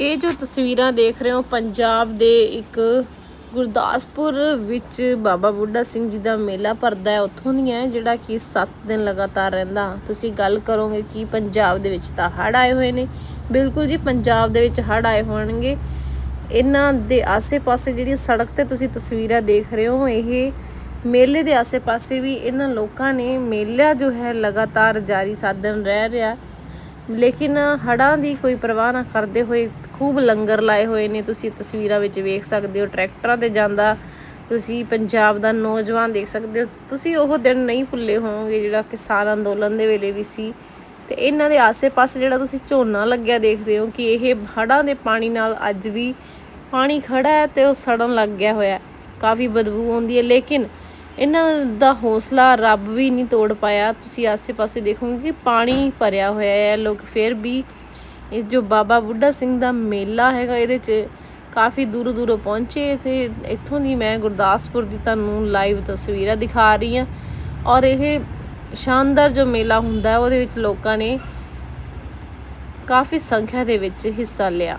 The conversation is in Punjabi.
ਇਹ ਜੋ ਤਸਵੀਰਾਂ ਦੇਖ ਰਹੇ ਹੋ ਪੰਜਾਬ ਦੇ ਇੱਕ ਗੁਰਦਾਸਪੁਰ ਵਿੱਚ ਬਾਬਾ ਬੁੱਢਾ ਸਿੰਘ ਜੀ ਦਾ ਮੇਲਾ ਭਰਦਾ ਹੈ ਉੱਥੋਂ ਦੀਆਂ ਹੈ, ਜਿਹੜਾ ਕਿ 7 ਦਿਨ ਲਗਾਤਾਰ ਰਹਿੰਦਾ। ਤੁਸੀਂ ਗੱਲ ਕਰੋਗੇ ਕਿ ਪੰਜਾਬ ਦੇ ਵਿੱਚ ਤਾਂ ਹੜ੍ਹ ਆਏ ਹੋਏ ਨੇ। ਬਿਲਕੁਲ ਜੀ ਪੰਜਾਬ ਦੇ ਵਿੱਚ ਹੜ੍ਹ ਆਏ ਹੋਣਗੇ। ਇਹਨਾਂ ਦੇ ਆਸੇ-ਪਾਸੇ ਜਿਹੜੀ ਸੜਕ ਤੇ ਤੁਸੀਂ ਤਸਵੀਰਾਂ ਦੇਖ ਰਹੇ ਹੋ ਇਹ ਮੇਲੇ ਦੇ ਆਸੇ-ਪਾਸੇ ਵੀ ਇਹਨਾਂ ਲੋਕਾਂ ਨੇ ਮੇਲਾ ਜੋ ਹੈ ਲਗਾਤਾਰ ਜਾਰੀ ਸਾਧਨ ਰਹਿ ਰਿਹਾ। ਲੇਕਿਨ ਹੜਾਂ ਦੀ ਕੋਈ ਪਰਵਾਹ ਨਾ ਕਰਦੇ ਹੋਏ ਖੂਬ ਲੰਗਰ ਲਾਏ ਹੋਏ ਨੇ, ਤੁਸੀਂ ਤਸਵੀਰਾਂ ਵਿੱਚ ਵੇਖ ਸਕਦੇ ਹੋ, ਟਰੈਕਟਰਾਂ ਤੇ ਜਾਂਦਾ ਤੁਸੀਂ ਪੰਜਾਬ ਦਾ ਨੌਜਵਾਨ ਦੇਖ ਸਕਦੇ ਹੋ। ਤੁਸੀਂ ਉਹ ਦਿਨ ਨਹੀਂ ਭੁੱਲੇ ਹੋਵੋਗੇ ਜਿਹੜਾ ਕਿਸਾਨ ਅੰਦੋਲਨ ਦੇ ਵੇਲੇ ਵੀ ਸੀ। ਤੇ ਇਹਨਾਂ ਦੇ ਆਸੇ-ਪਾਸੇ ਜਿਹੜਾ ਤੁਸੀਂ ਝੋਨਾ ਲੱਗਿਆ ਦੇਖਦੇ ਹੋ ਕਿ ਇਹ ਹੜਾਂ ਦੇ ਪਾਣੀ ਨਾਲ ਅੱਜ ਵੀ ਪਾਣੀ ਖੜਾ ਹੈ ਤੇ ਉਹ ਸੜਨ ਲੱਗ ਗਿਆ ਹੋਇਆ। ਕਾਫੀ ਬਦਬੂ ਆਉਂਦੀ ਹੈ, ਲੇਕਿਨ ਇਹਨਾਂ ਦਾ ਹੌਸਲਾ ਰੱਬ ਵੀ ਨਹੀਂ ਤੋੜ ਪਾਇਆ। ਤੁਸੀਂ ਆਸੇ-ਪਾਸੇ ਦੇਖੋਗੇ ਕਿ ਪਾਣੀ ਭਰਿਆ ਹੋਇਆ ਹੈ, ਲੋਕ ਫਿਰ ਵੀ ਇਹ ਜੋ ਬਾਬਾ ਬੁੱਢਾ ਸਿੰਘ ਦਾ ਮੇਲਾ ਹੈਗਾ, ਇਹਦੇ 'ਚ ਕਾਫੀ ਦੂਰੋਂ ਦੂਰੋਂ ਪਹੁੰਚੇ ਤੇ ਇੱਥੋਂ ਦੀ ਮੈਂ ਗੁਰਦਾਸਪੁਰ ਦੀ ਤੁਹਾਨੂੰ ਲਾਈਵ ਤਸਵੀਰਾਂ ਦਿਖਾ ਰਹੀ ਹਾਂ। ਔਰ ਇਹ ਸ਼ਾਨਦਾਰ ਜੋ ਮੇਲਾ ਹੁੰਦਾ ਉਹਦੇ ਵਿੱਚ ਲੋਕਾਂ ਨੇ ਕਾਫੀ ਸੰਖਿਆ ਦੇ ਵਿੱਚ ਹਿੱਸਾ ਲਿਆ।